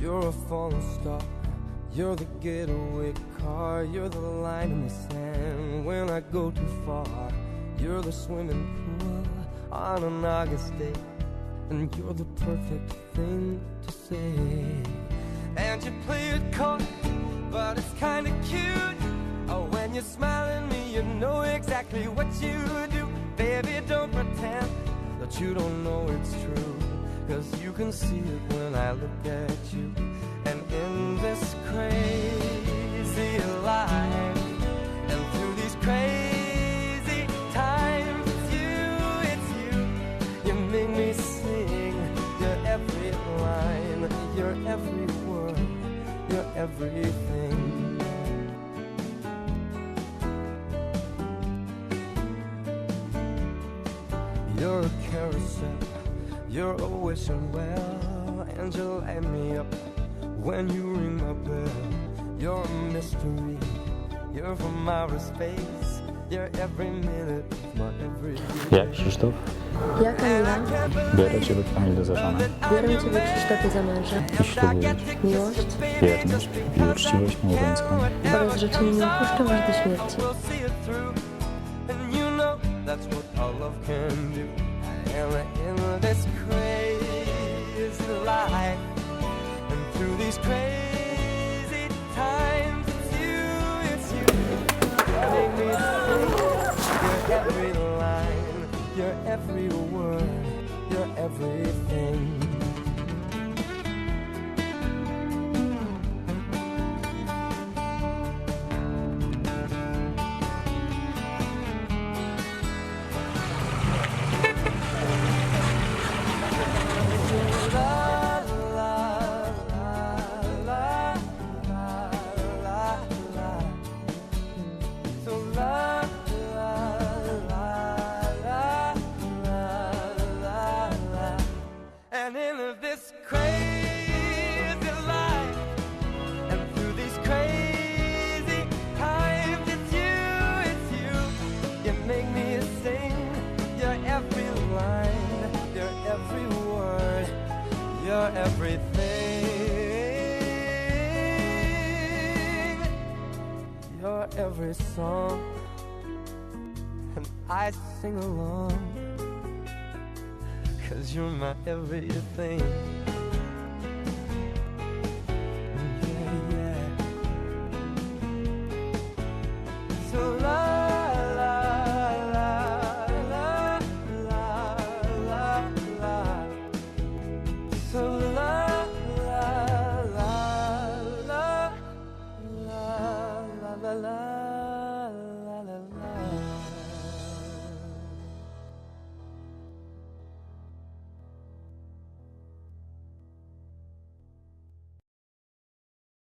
You're a falling star. You're the getaway car. You're the line in the sand when I go too far. You're the swimming pool on an August day. And you're the perfect thing to say. And you play it coy, but it's kinda cute. Oh, when you smile at me, you know exactly what you do. Baby, don't pretend that you don't know it's true. Cause you can see it when I look at you. And in this crazy life, and through these crazy times, it's you, it's you. You make me sing your every line, your every word, your everything. You're a carousel, you're a wishing well, and you light me up. When you ring my bell. You're a mystery, you're from outer space, you're every minute of my every Ja, Krzysztof, Ja Kamila, biorę Ciebie Kamilu za żonę biorę Ciebie Krzysztofie za męża, i ślubuję miłość. Wierność i uczciwość małżeńską oraz że Cię nie opuszczę aż do śmierci. We'll see it through, and you know that's what our love can do. And in this crazy life, and through these crazy times, it's you, it's you. Make me sing your every line, your every word, your everything. Everything. Your every song, and I sing along. Cause you're my everything. so